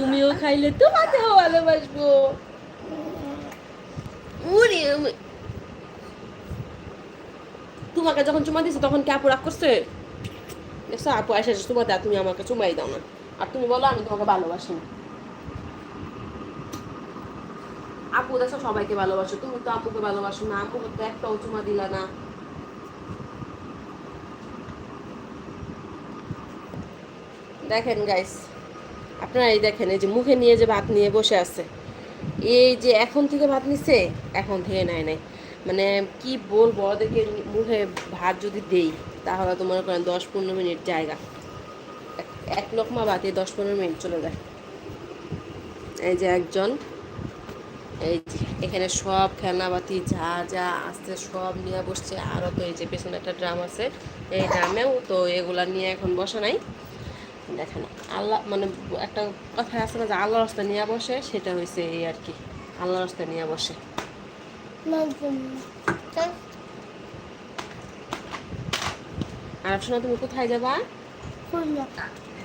তুমিও খাইলে তোমাকেও ভালোবাসবো। তোমাকে যখন চুমা দিছে, তখন কি আপু রাগ করছে? আপু এসে চুমা দেয়, তুমি আমাকে চুমাই দাও না। আর তুমি বলো, আমি তোমাকে ভালোবাসি আপু দেখো সবাইকে ভালোবাসো। তুমি তো আপুকে ভালোবাসো না। আপুকে তো একটাও চুমা দিলা না। দেখেন গাইস আপনারা এই দেখেন, এই যে মুখে নিয়ে যে ভাত নিয়ে বসে আছে, এই যে এখন থেকে ভাত নিছে, এখন থেকে নেয় নাই। মানে কি বলব, ওদেরকে মুখে ভাত যদি দেই, তাহলে তো মনে করেন দশ পনেরো মিনিট জায়গা। এক- লোকমা ভাতে দশ পনেরো মিনিট চলে যায়। এই যে একজন, এই যে এখানে সব খেলনাবাতি যা যা আসছে সব নিয়ে বসছে। আরও তো এই যে পেছনে একটা ড্রাম আছে, এই ড্রামেও তো এগুলা নিয়ে এখন বসে নাই। দেখেন আল্লাহ মানে একটা কথা আছে না যে আল্লাহ রাস্তা নিয়ে বসে সেটা হয়েছে এই আর কি। আল্লাহ রাস্তা নিয়ে বসে। আর শোনা তুমি কোথায় যাবা?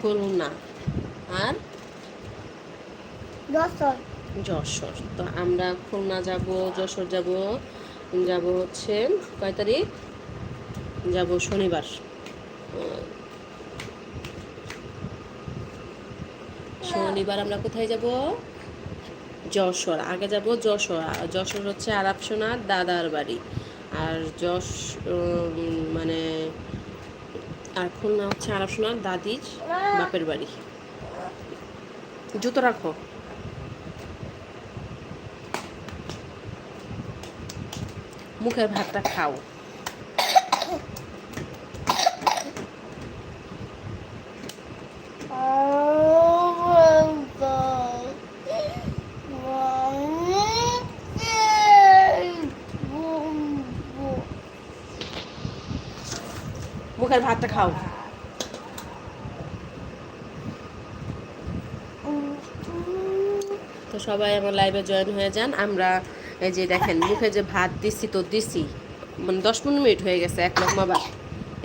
খুলনা। আর? যশোর। তো আমরা খুলনা যাব যশোর যাব যাব হচ্ছে কয় তারিখ? যাব শনিবার। শনিবার আমরা কোথায় যাব? যশোর, আগে যাব যশোর। যশোর হচ্ছে আরাপ সোনার দাদার বাড়ি। আর যশ মানে আর খুলনা হচ্ছে আরাপ সোনার দাদির বাপের বাড়ি। জুতো রাখো। মুখের ভাতটা খাও। মুখের ভাতটা খাও। তো সবাই আমার লাইভে জয়েন হয়ে যান। আমরা এই যে দেখেন, মুখে যে ভাত দিছি তো দিছি মানে দশ পনেরো মিনিট হয়ে গেছে, এক লকমা ভাত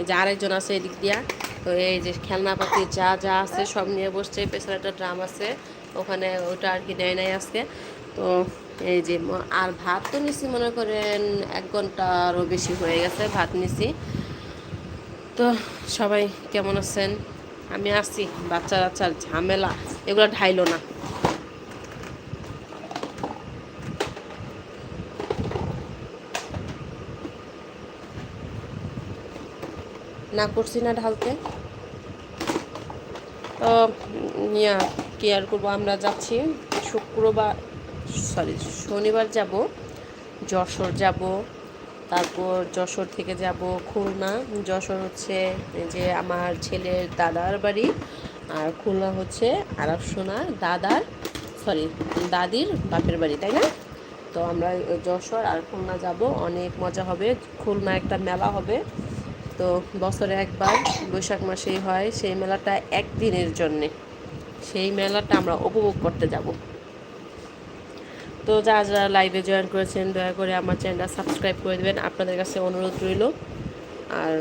এই যে আরেকজন আছে এদিক দিয়া। তো এই যে খেলনাপাতি যা যা আছে সব নিয়ে বসছে, পেছনে একটা ড্রাম আছে। ওখানে ওটা আর কি নেয় নাই আজকে। তো এই যে আর ভাত তো নিছি, মনে করেন এক ঘন্টারও বেশি হয়ে গেছে, ভাত নিছি। তো সবাই কেমন আছেন? আমি আছি বাচ্চা বাচ্চার ঝামেলা, এগুলো ঢাইলো না। না করছি না ঢালতে। তো ইয়া, কি আর করব? আমরা যাচ্ছি শুক্রবার সরি শনিবার যাব, যশোর যাব। তারপর যশোর থেকে যাব খুলনা। যশোর হচ্ছে যে আমার ছেলের দাদার বাড়ি, আর খুলনা হচ্ছে আরব সোনার দাদার সরি দাদির বাপের বাড়ি, তাই না? তো আমরা যশোর আর খুলনা যাব, অনেক মজা হবে। খুলনা একটা মেলা হবে। তো বছরে একবার বৈশাখ মাসেই হয়, সেই মেলাটা একদিনের জন্যে। সেই মেলাটা আমরা উপভোগ করতে যাব। তো যারা যারা লাইভে জয়েন করেছেন দয়া করে আমার চ্যানেলটা সাবস্ক্রাইব করে দেবেন। আপনাদের কাছে অনুরোধ রইল। আর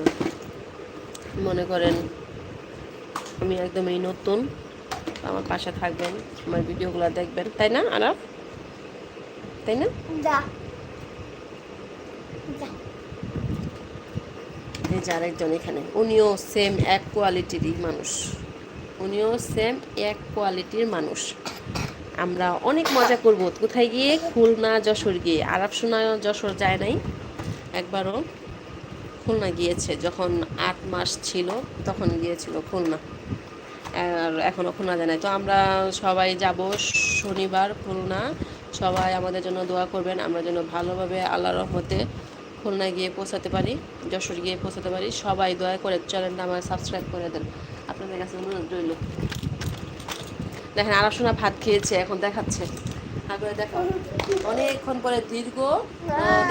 মনে করেন আমি একদমই নতুন আমার পাশে থাকবেন আমার ভিডিওগুলো দেখবেন। তাই না আরাফ? তাই না? এই যে আরেকজন এখানে। উনিও সেম এক কোয়ালিটিরই মানুষ। উনিও সেম এক কোয়ালিটির মানুষ। আমরা অনেক মজা করব। কোথায় গিয়ে? খুলনা, যশোর গিয়ে। আরব সোনা যশোর যায় নাই। একবারও খুলনা গিয়েছে। যখন আট মাস ছিল, তখন গিয়েছিল খুলনা। আর এখনও খুলনা যায় নাই। তো আমরা সবাই যাব শনিবার খুলনা। সবাই আমাদের জন্য দোয়া করবেন। আমরা যেন ভালোভাবে আল্লাহ রহমতে খুলনা গিয়ে পৌঁছাতে পারি, যশোর গিয়ে পৌঁছাতে পারি। সবাই দয়া করে চ্যানেলটা আমার সাবস্ক্রাইব করে দেন। আপনাদের কাছে অনুরোধ রইল। দেখেন আরব সোনা ভাত খেয়েছে এখন দেখাচ্ছে। তারপরে দেখো অনেকক্ষণ পরে দীর্ঘ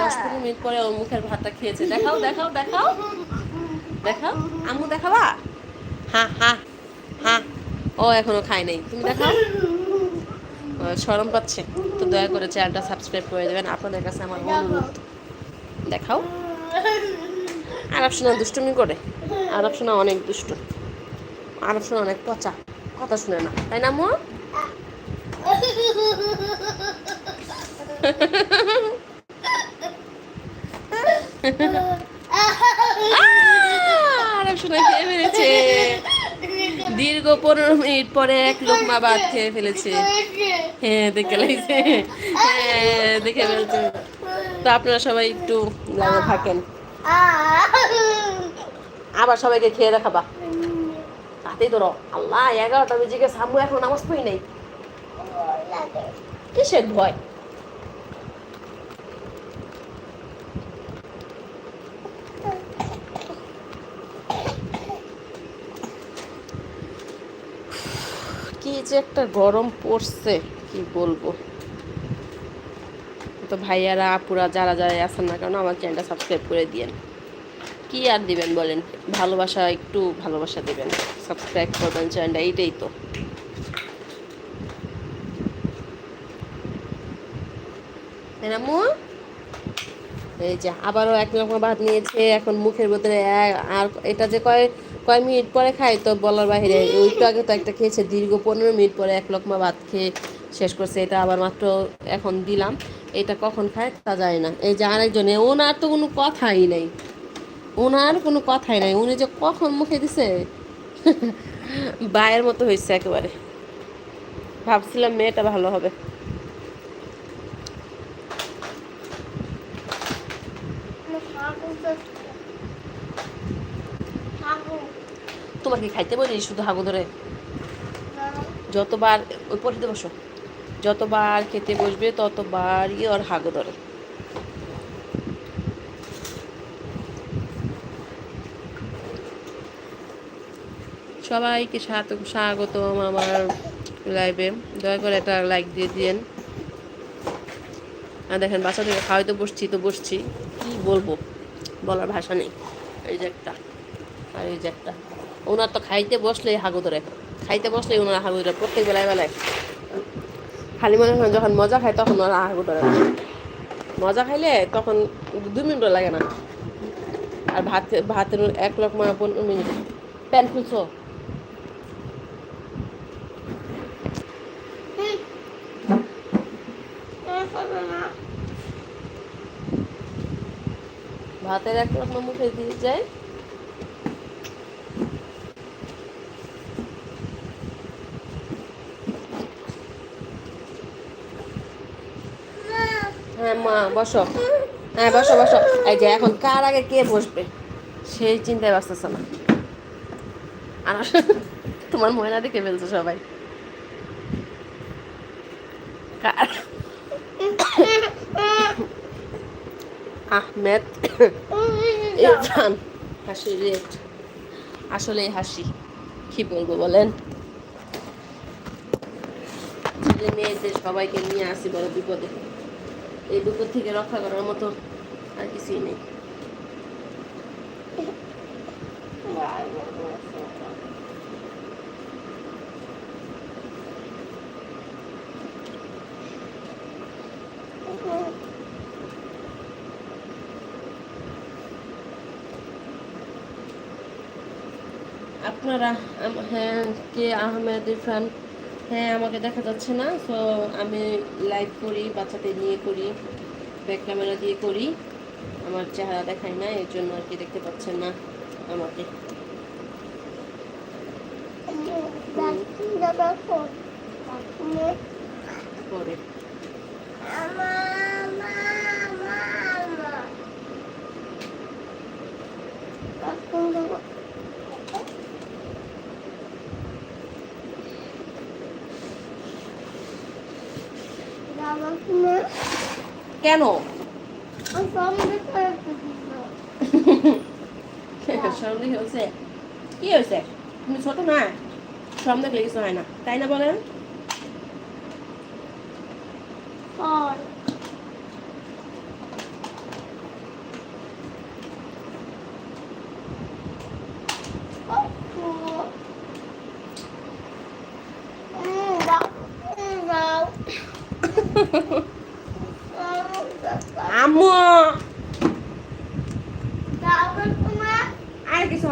দশ পনেরো মিনিট পরে ওর মুখের ভাতটা খেয়েছে। দেখাও দেখাও দেখাও। দেখাও। আম্মু দেখাবা? হ্যাঁ হ্যাঁ হ্যাঁ ও এখনও খায় নাই। তুমি দেখাও। ও, শরম পাচ্ছে। তো দয়া করে চ্যানেলটা সাবস্ক্রাইব করে দেবেন। আপনাদের কাছে আমার অনুরোধ। দেখাও। আরব সোনা দুষ্টুমি করে। সোনা অনেক দুষ্টু। সোনা অনেক পচা। কথা শুনে না, তাই না, মো? খেয়ে ফেলেছে। দীর্ঘ পনেরো মিনিট পরে এক লোকমা ভাত খেয়ে ফেলেছে। হ্যাঁ দেখে লাগছে। হ্যাঁ দেখে ফেলছে। তো আপনারা সবাই একটু থাকেন। আবার সবাইকে খেয়ে দেখাবা। তাতেই ধরো। আল্লাহ, এগারোটা বেজে গেছে, আম্মু এখন নামাজ পড়ি নাই। কিসের ভয়? কি যে একটা গরম পড়ছে, কি বলব। তো ভাইয়ারা, আপুরা যারা যারা আছেন না কেন, আমার চ্যানেলটা সাবস্ক্রাইব করে দিয়েন। কি আর দিবেন বলেন? ভালোবাসা একটু ভালোবাসা দিবেন। সাবস্ক্রাইব করবেন চ্যানেলটা এইটাই তো। না, আম্মু? এই যে আবারও এক রকম ভাত নিয়েছে এখন মুখের ভিতরে আর এটা যে কয় কয় মিনিট পরে খায় তো বলার বাইরে। একটু আগে তো একটা খেয়েছে দীর্ঘ পনেরো মিনিট পরে এক লকমা ভাত খেয়ে শেষ করছে। এটা আবার মাত্র এখন দিলাম। এটা কখন খায় তা যায় না। এই যে আরেকজনে ওনার তো কোনো কথাই নেই। ওনার কোনো কথাই নাই। উনি যে কখন মুখে দিছে? বায়ের মতো হয়েছে একেবারে। ভাবছিলাম মেয়েটা ভালো হবে। তোমার কি খাইতে বলি শুধু হাগু ধরে? যতবার ওই পটিতে বসো। যতবার খেতে বসবে, ততবারই ওর হাগু ধরে। সবাইকে স্বাগত স্বাগতম আমার লাইভে দয়া করে একটা লাইক দিয়ে দিয়েন। আর দেখেন বাচ্চাদেরকে খাওয়াইতে বসছি, তো বসছি। কি বলব? বলার ভাষা নেই। এই যে একটা, আর এই যে একটা। ওনার তো খাইতে বসলে হাগু ধরে। খাইতে বসলে ওনার হাগু ধরে। প্রত্যেক বেলায় বেলায়। খালি মনে হয় যখন মজা খায় তখন ওরা হাগু ধরে মজা খাইলে তখন দু মিনিটও লাগে না। আর ভাত ভাতের এক লক্ষ পনেরো মিনিট। প্যান খুলছো? ভাতের এক মা মুখে দিয়ে যায় হ্যাঁ মা, বসো। হ্যাঁ বসো বসো। এই যে, এখন কার আগে কে বসবে? সেই চিন্তায় বাঁচতেছে না? আর তোমার ময়না দেখে ফেলছে সবাই। কার? আহমেদ ইরফান হাসি রেট আসলে হাসি। কি বলব বলেন? ছেলে মেয়েদের সবাইকে নিয়ে আসি বড় বিপদে এই বিপদ থেকে রক্ষা করার মতো আর কিছুই নেই। আপনারা হ্যাঁ কে আহমেদ ইরফান হ্যাঁ আমাকে দেখা যাচ্ছে না সো আমি লাইভ করি, বাচ্চাদের নিয়ে করি ব্যাক ক্যামেরা দিয়ে করি, আমার চেহারা দেখায় না, এর জন্য আর কি দেখতে পাচ্ছেন না আমাকে। পরে। কেন? সামনে হয়েছে। কি হয়েছে? তুমি ছোট না? সামনে দেখলে কিছু হয় না। তাই না বলেন?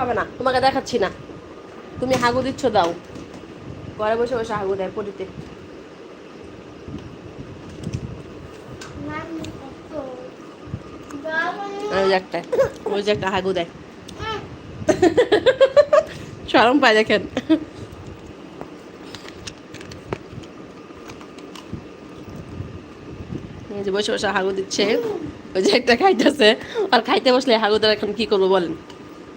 হবে না, তোমাকে দেখাচ্ছি না। তুমি হাগু দিচ্ছ, দাও। ঘরে বসে বসে হাগু দেয় পটিতে। একটা হাগু দেয়। সরম পায় দেখেন। বসে বসে হাগু দিচ্ছে, ওই যে একটা খাইতেছে। আর খাইতে বসলে হাগুদের এখন কি করব বলেন?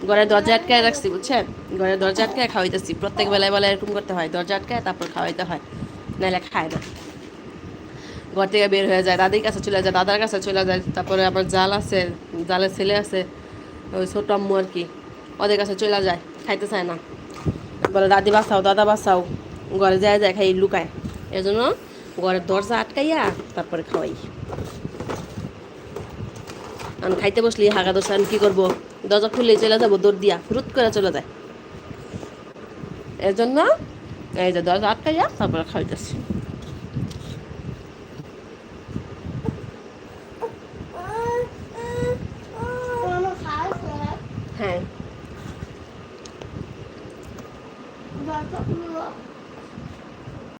ঘরের দরজা আটকায় রাখছি, বুঝছেন? ঘরের দরজা আটকায় খাওয়াইতেছি। প্রত্যেক বেলায় বেলায় এরকম করতে হয়। দরজা আটকায়, তারপর খাওয়াইতে হয়। নাহলে খায় না। ঘর থেকে বের হয়ে যায়, দাদির কাছে চলে যায়, দাদার কাছে চলে যায়, তারপরে আবার জাল আছে জালের ছেলে আছে, ওই ছোট আম্মু আর কি, ওদের কাছে চলে যায়, খাইতে চায় না। বলে, দাদি, বাঁচাও, দাদা, বাঁচাও। ঘরে যায় যায়, খাই, লুকায়। এই জন্য ঘরের দরজা আটকাইয়া তারপরে খাওয়াই। আমি খাইতে বসলি, হাগা দোষা আমি কী করব? দরজা খুলে চলে যাব, দৌড় দিয়া রুত করে চলে যায়। এজন্য জন্য এই যে দরজা আটকাইয়া তারপরে খাইতেছি।